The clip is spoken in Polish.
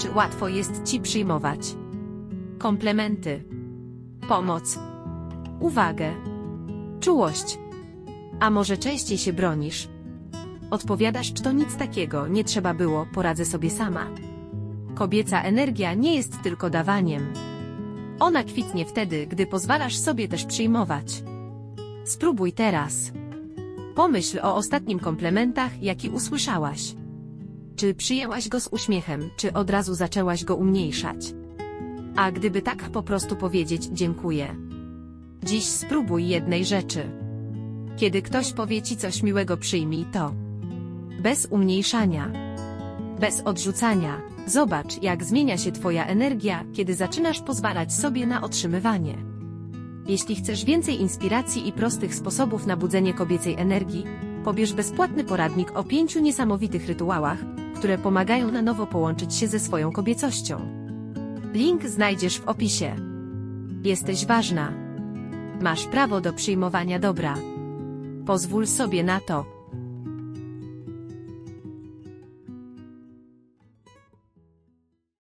czy łatwo jest ci przyjmować komplementy, pomoc, uwagę, czułość. A może częściej się bronisz? Odpowiadasz, czy to nic takiego, nie trzeba było, poradzę sobie sama. Kobieca energia nie jest tylko dawaniem. Ona kwitnie wtedy, gdy pozwalasz sobie też przyjmować. Spróbuj teraz. Pomyśl o ostatnim komplementach, jaki usłyszałaś. Czy przyjęłaś go z uśmiechem, czy od razu zaczęłaś go umniejszać? A gdyby tak po prostu powiedzieć dziękuję. Dziś spróbuj jednej rzeczy. Kiedy ktoś powie ci coś miłego, przyjmij to. Bez umniejszania. Bez odrzucania. Zobacz, jak zmienia się Twoja energia, kiedy zaczynasz pozwalać sobie na otrzymywanie. Jeśli chcesz więcej inspiracji i prostych sposobów na budzenie kobiecej energii, pobierz bezpłatny poradnik o pięciu niesamowitych rytuałach, które pomagają na nowo połączyć się ze swoją kobiecością. Link znajdziesz w opisie. Jesteś ważna. Masz prawo do przyjmowania dobra. Pozwól sobie na to.